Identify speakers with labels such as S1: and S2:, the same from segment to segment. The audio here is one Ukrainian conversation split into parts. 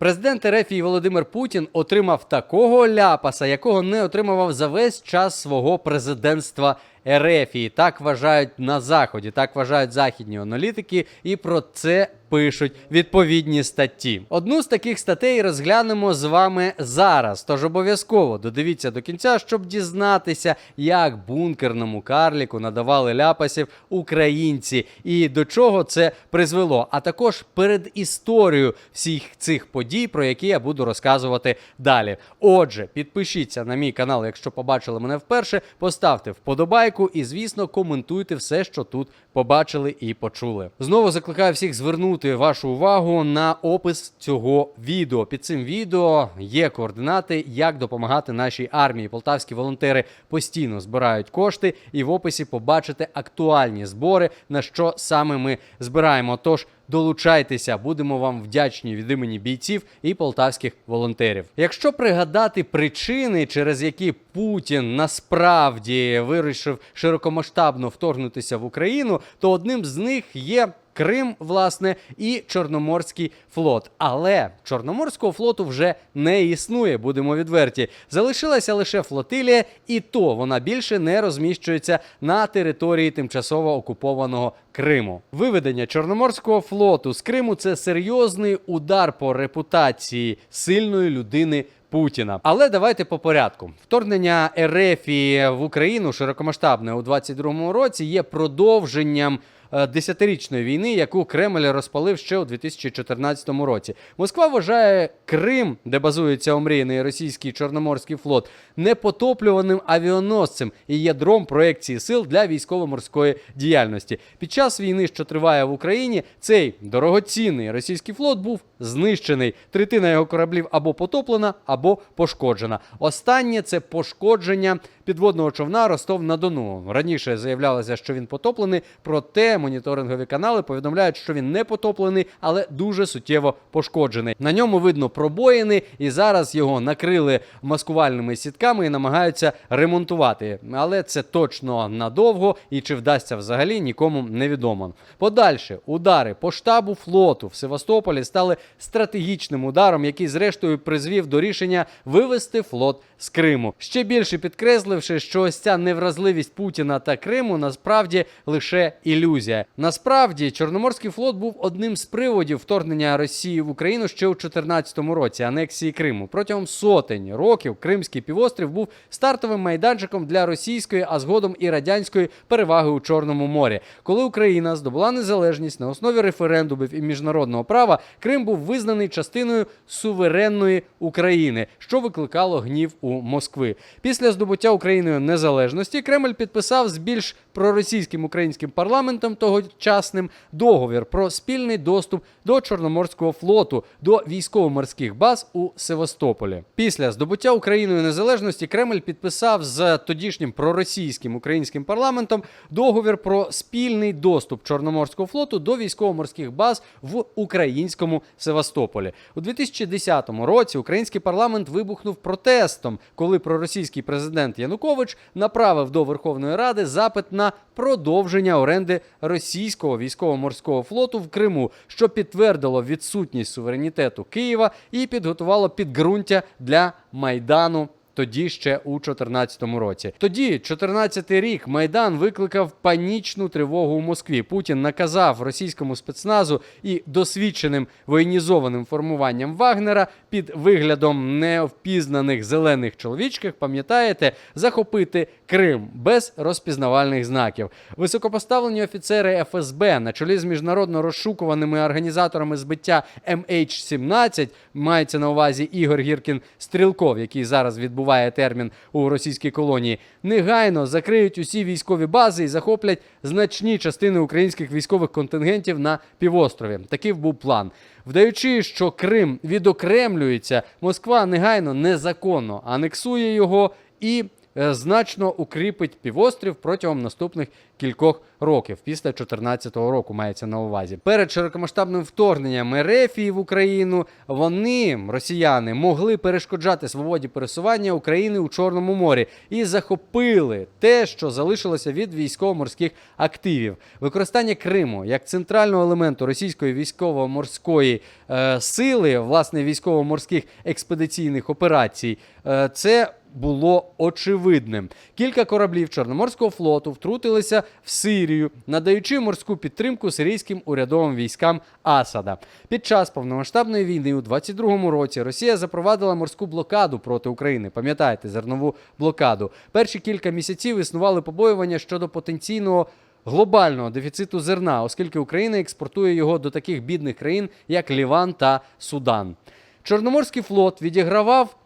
S1: Президент Ерефії Володимир Путін отримав такого ляпаса, якого не отримував за весь час свого президентства Ерефії. Так вважають на заході, так вважають західні аналітики, і про це пишуть відповідні статті. Одну з таких статей розглянемо з вами зараз. Тож обов'язково додивіться до кінця, щоб дізнатися, як бункерному карліку надавали ляпасів українці і до чого це призвело. А також перед історією всіх цих подій, про які я буду розказувати далі. Отже, підпишіться на мій канал, якщо побачили мене вперше. Поставте вподобайку і, звісно, коментуйте все, що тут побачили і почули. Знову закликаю всіх звернути вашу увагу на опис цього відео. Під цим відео є координати, як допомагати нашій армії. Полтавські волонтери постійно збирають кошти, і в описі побачите актуальні збори, на що саме ми збираємо. Тож долучайтеся, будемо вам вдячні від імені бійців і полтавських волонтерів. Якщо пригадати причини, через які Путін насправді вирішив широкомасштабно вторгнутися в Україну, то одним з них є. Крим, власне, і Чорноморський флот. Але Чорноморського флоту вже не існує, будемо відверті. Залишилася лише флотилія, і то вона більше не розміщується на території тимчасово окупованого Криму. Виведення Чорноморського флоту з Криму це серйозний удар по репутації сильної людини. Путіна, але давайте по порядку. Вторгнення Ерефії в Україну широкомасштабне у 22-му році є продовженням е, десятирічної війни, яку Кремль розпалив ще у 2014 році. Москва вважає Крим, де базується омріяний російський чорноморський флот, непотоплюваним авіаносцем і ядром проекції сил для військово-морської діяльності. Під час війни, що триває в Україні, цей дорогоцінний російський флот був знищений. Третина його кораблів або потоплена, або пошкоджена. Останнє це пошкодження підводного човна Ростов на Дону. Раніше заявлялося, що він потоплений, проте моніторингові канали повідомляють, що він не потоплений, але дуже суттєво пошкоджений. На ньому видно пробоїни, і зараз його накрили маскувальними сітками і намагаються ремонтувати. Але це точно надовго і чи вдасться взагалі нікому невідомо. Подальше удари по штабу флоту в Севастополі стали стратегічним ударом, який зрештою призвів до рішення вивести флот з Криму. Ще більше підкресливши, що ось ця невразливість Путіна та Криму насправді лише ілюзія. Насправді, Чорноморський флот був одним з приводів вторгнення Росії в Україну ще у 2014 році, анексії Криму. Протягом сотень років Кримський півострів був стартовим майданчиком для російської, а згодом і радянської переваги у Чорному морі. Коли Україна здобула незалежність на основі референдумів і міжнародного права, Крим був визнаний частиною суверенної України, що викликало гнів у Москви. Після здобуття Україною незалежності Кремль підписав з більш проросійським українським парламентом тогочасним договір про спільний доступ до Чорноморського флоту до військово-морських баз у Севастополі. Після здобуття Україною незалежності Кремль підписав з тодішнім проросійським українським парламентом договір про спільний доступ Чорноморського флоту до військово-морських баз в українському Севастополі. У 2010 році український парламент вибухнув протестом, коли проросійський президент Янукович направив до Верховної Ради запит на продовження оренди російського військово-морського флоту в Криму, що підтвердило відсутність суверенітету Києва і підготувало підґрунтя для майдану. Тоді ще у 2014 році. Тоді, 14 рік, майдан викликав панічну тривогу у Москві. Путін наказав російському спецназу і досвідченим воєнізованим формуванням Вагнера під виглядом невпізнаних зелених чоловічків, пам'ятаєте, захопити Крим без розпізнавальних знаків. Високопоставлені офіцери ФСБ на чолі з міжнародно розшукуваними організаторами збиття MH17, мається на увазі Ігор Гіркін Стрілков, який зараз відбуває термін у російській колонії, негайно закриють усі військові бази і захоплять значні частини українських військових контингентів на півострові. Такий був план. Вдаючи, що Крим відокремлюється, Москва негайно незаконно анексує його і значно укріпить півострів протягом наступних кількох років, після 2014 року мається на увазі. Перед широкомасштабним вторгненням Ерефії в Україну вони, росіяни, могли перешкоджати свободі пересування України у Чорному морі і захопили те, що залишилося від військово-морських активів. Використання Криму як центрального елементу російської військово-морської е, сили, власне, військово-морських експедиційних операцій, е, це було очевидним. Кілька кораблів Чорноморського флоту втрутилися в Сирію, надаючи морську підтримку сирійським урядовим військам Асада. Під час повномасштабної війни у 22-му році Росія запровадила морську блокаду проти України. Пам'ятаєте, зернову блокаду. Перші кілька місяців існували побоювання щодо потенційного. Глобального дефіциту зерна, оскільки Україна експортує його до таких бідних країн, як Ліван та Судан. Чорноморський флот відігравав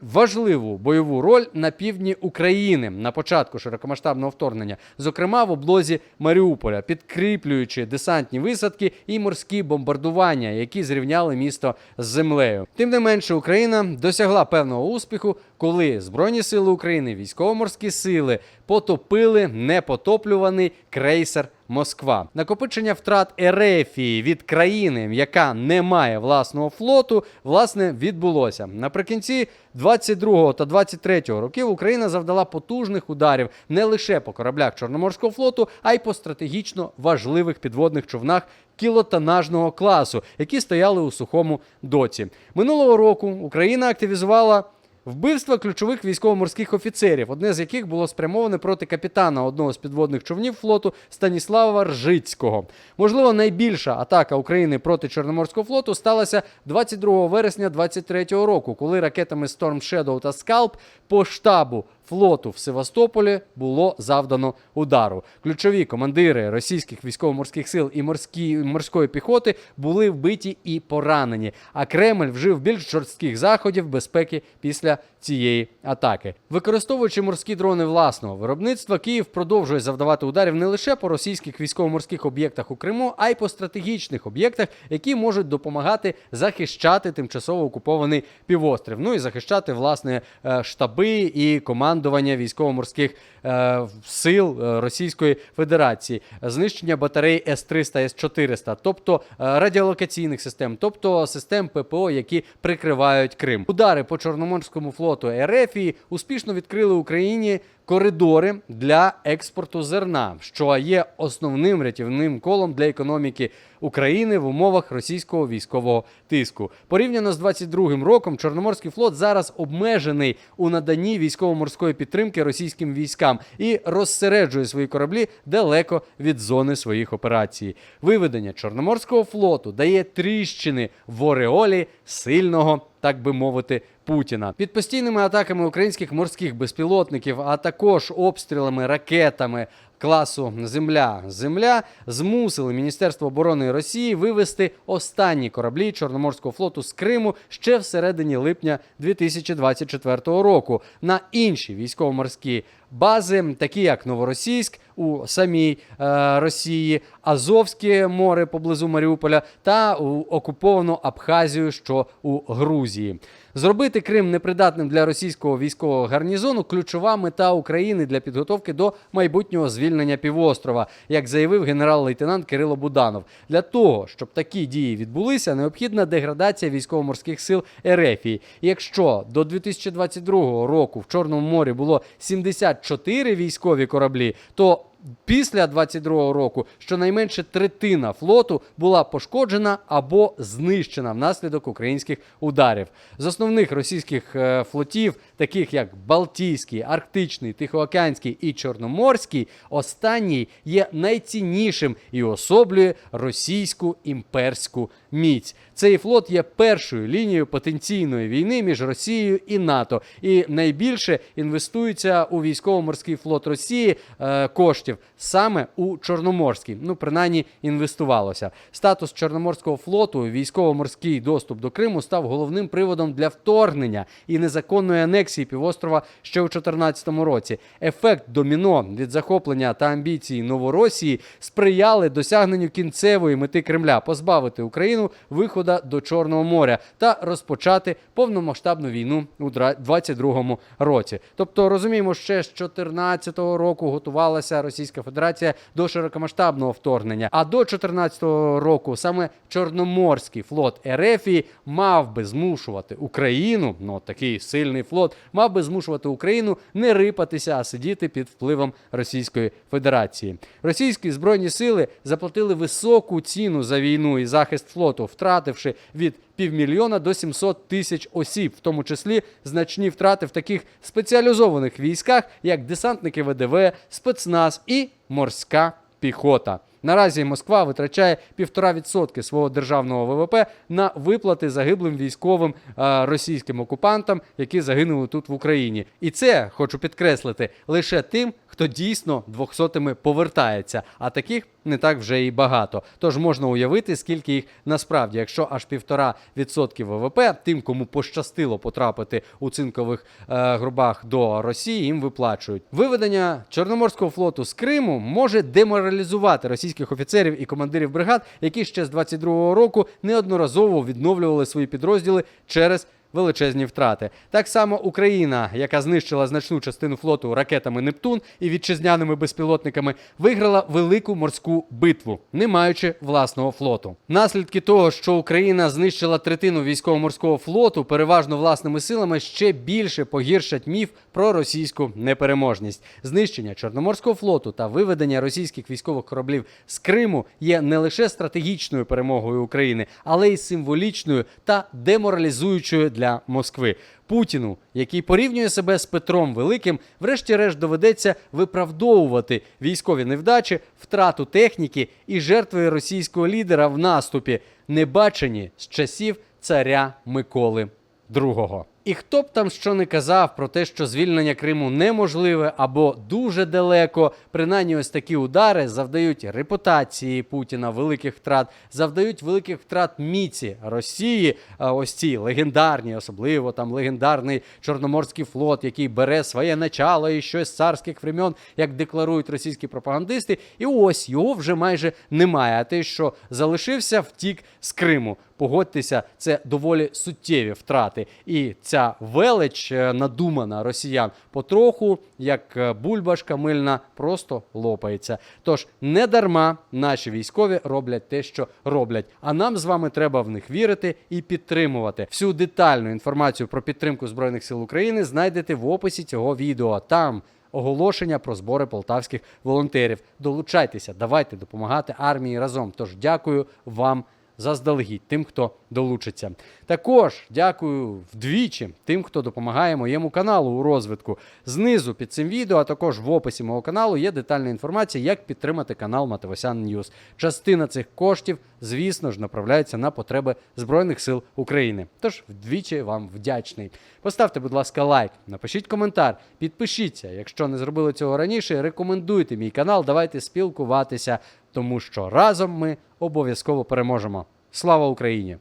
S1: важливу бойову роль на півдні України на початку широкомасштабного вторгнення, зокрема в облозі Маріуполя, підкріплюючи десантні висадки і морські бомбардування, які зрівняли місто з землею. Тим не менше, Україна досягла певного успіху, коли Збройні сили України, військово-морські сили потопили непотоплюваний крейсер Москва. Накопичення втрат Ерефії від країни, яка не має власного флоту, власне відбулося наприкінці 22 та 23 років. Україна завдала потужних ударів не лише по кораблях Чорноморського флоту, а й по стратегічно важливих підводних човнах. Кілотонажного класу, які стояли у сухому доці минулого року. Україна активізувала Вбивства ключових військово-морських офіцерів, одне з яких було спрямоване проти капітана одного з підводних човнів флоту Станіслава Ржицького. Можливо, найбільша атака України проти Чорноморського флоту сталася 22 вересня 2023 року, коли ракетами Storm Shadow та Scalp по штабу флоту в Севастополі було завдано удару. Ключові командири російських військово-морських сил і морські, морської піхоти були вбиті і поранені. А Кремль вжив більш жорстких заходів безпеки після цієї атаки. Використовуючи морські дрони власного виробництва, Київ продовжує завдавати ударів не лише по російських військово-морських об'єктах у Криму, а й по стратегічних об'єктах, які можуть допомагати захищати тимчасово окупований півострів. Ну і захищати власне е, штаби і командування військово-морських е, сил е, Російської Федерації, знищення батарей С-300, С-400, тобто е, радіолокаційних систем, тобто систем ППО, які прикривають Крим. Удари по Чорноморському флоту Ерефії успішно відкрили Україні коридори для експорту зерна, що є основним рятівним колом для економіки України в умовах російського військового тиску. Порівняно з 22-м роком, Чорноморський флот зараз обмежений у наданні військово-морської підтримки російським військам і розсереджує свої кораблі далеко від зони своїх операцій. Виведення Чорноморського флоту дає тріщини в ореолі сильного так би мовити, Путіна. Під постійними атаками українських морських безпілотників, а також обстрілами ракетами класу Земля Земля змусили Міністерство оборони Росії вивести останні кораблі Чорноморського флоту з Криму ще всередині липня 2024 року на інші військово-морські бази, такі як Новоросійськ у самій е, Росії, Азовське море поблизу Маріуполя та у окуповану Абхазію, що у Грузії. Зробити Крим непридатним для російського військового гарнізону ключова мета України для підготовки до майбутнього звільнення півострова, як заявив генерал-лейтенант Кирило Буданов. Для того щоб такі дії відбулися, необхідна деградація військово-морських сил Ерефії. Якщо до 2022 року в Чорному морі було 74 військові кораблі, то Після 22-го року щонайменше третина флоту була пошкоджена або знищена внаслідок українських ударів. З основних російських е, флотів, таких як Балтійський, Арктичний, Тихоокеанський і Чорноморський, останній є найціннішим і особлює російську імперську міць. Цей флот є першою лінією потенційної війни між Росією і НАТО, і найбільше інвестується у військово-морський флот Росії е, коштів саме у Чорноморський. Ну, принаймні, інвестувалося. Статус Чорноморського флоту, військово-морський доступ до Криму став головним приводом для вторгнення і незаконної анексії півострова ще у 2014 році. Ефект доміно від захоплення та амбіції Новоросії сприяли досягненню кінцевої мети Кремля позбавити Україну виходу до Чорного моря та розпочати повномасштабну війну у 2022 році. Тобто розуміємо, ще з 2014 року готувалася Російська Федерація до широкомасштабного вторгнення. А до 2014 року саме Чорноморський флот Ерефії мав би змушувати Україну, ну такий сильний флот, мав би змушувати Україну не рипатися, а сидіти під впливом Російської Федерації. Російські збройні сили заплатили високу ціну за війну і захист флоту, втративши від півмільйона до 700 тисяч осіб, в тому числі значні втрати в таких спеціалізованих військах, як десантники ВДВ, спецназ і морська піхота. Наразі Москва витрачає 1,5% свого державного ВВП на виплати загиблим військовим е, російським окупантам, які загинули тут в Україні. І це хочу підкреслити лише тим, хто дійсно двохсотими повертається. А таких не так вже і багато. Тож можна уявити, скільки їх насправді, якщо аж 1,5% ВВП, тим, кому пощастило потрапити у цинкових е, грубах до Росії, їм виплачують. Виведення Чорноморського флоту з Криму може деморалізувати російських офіцерів і командирів бригад, які ще з 22-го року неодноразово відновлювали свої підрозділи через. Величезні втрати. Так само Україна, яка знищила значну частину флоту ракетами Нептун і вітчизняними безпілотниками, виграла велику морську битву, не маючи власного флоту. Наслідки того, що Україна знищила третину військово-морського флоту, переважно власними силами, ще більше погіршать міф про російську непереможність. Знищення Чорноморського флоту та виведення російських військових кораблів з Криму є не лише стратегічною перемогою України, але й символічною та деморалізуючою для Москви. Путіну, який порівнює себе з Петром Великим, врешті-решт доведеться виправдовувати військові невдачі, втрату техніки і жертви російського лідера в наступі, не бачені з часів царя Миколи II. І хто б там що не казав про те, що звільнення Криму неможливе або дуже далеко, принаймні ось такі удари завдають репутації Путіна великих втрат, завдають великих втрат міці Росії. Ось ці легендарні, особливо там легендарний Чорноморський флот, який бере своє начало і щось з царських времен, як декларують російські пропагандисти. І ось його вже майже немає. А те, що залишився, втік з Криму. Погодьтеся, це доволі суттєві втрати. І ця велич е, надумана росіян потроху, як е, бульбашка мильна, просто лопається. Тож не дарма наші військові роблять те, що роблять. А нам з вами треба в них вірити і підтримувати. Всю детальну інформацію про підтримку Збройних сил України знайдете в описі цього відео. Там. Оголошення про збори полтавських волонтерів. Долучайтеся, давайте допомагати армії разом. Тож дякую вам заздалегідь тим, хто долучиться. Також дякую вдвічі тим, хто допомагає моєму каналу у розвитку. Знизу під цим відео, а також в описі мого каналу є детальна інформація, як підтримати канал Матевосян Ньюз. Частина цих коштів, звісно ж, направляється на потреби Збройних сил України. Тож вдвічі вам вдячний. Поставте, будь ласка, лайк, напишіть коментар, підпишіться, якщо не зробили цього раніше. Рекомендуйте мій канал, давайте спілкуватися, тому що разом ми обов'язково переможемо. Слава Україні!